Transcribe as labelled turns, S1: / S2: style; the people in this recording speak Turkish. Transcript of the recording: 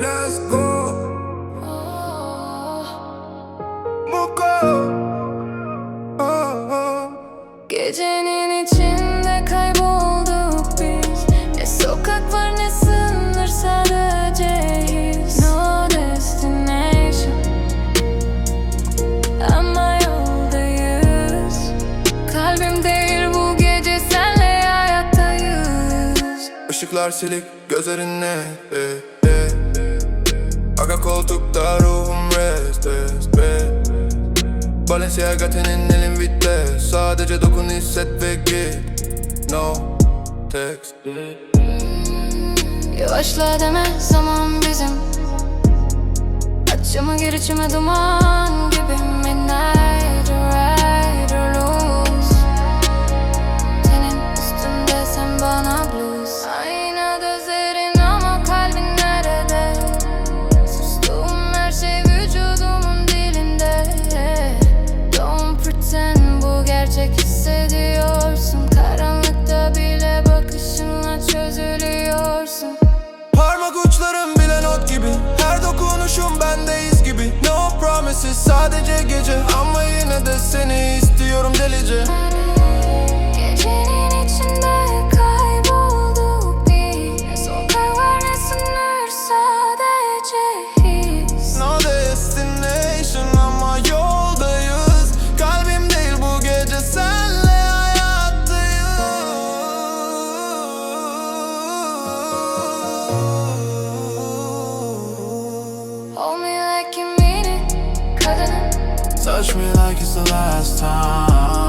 S1: let's go. Muko oh, oh.
S2: Gecenin içinde kaybolduk biz. Ne sokak var ne sınır sadece his No destination. Ama yoldayız. Kalbim değil bu gece senle hayattayız.
S1: Işıklar silik gözlerin net eh, Arka koltukta ruhum rest rest rest. Balenciaga tenin vites Sadece dokun hisset ve git. No text.
S2: Yavaşla deme zaman bizim. Açıma gir duman
S1: Sensiz sadece gece Ama yine de seni istiyorum delice.
S2: Gecenin içinde kaybolduk bir Ne ne sınır sadece his.
S1: No destination ama yoldayız. Kalbim değil bu gece senle hayattayız.
S2: Hold me like you
S1: Touch me like it's the last time.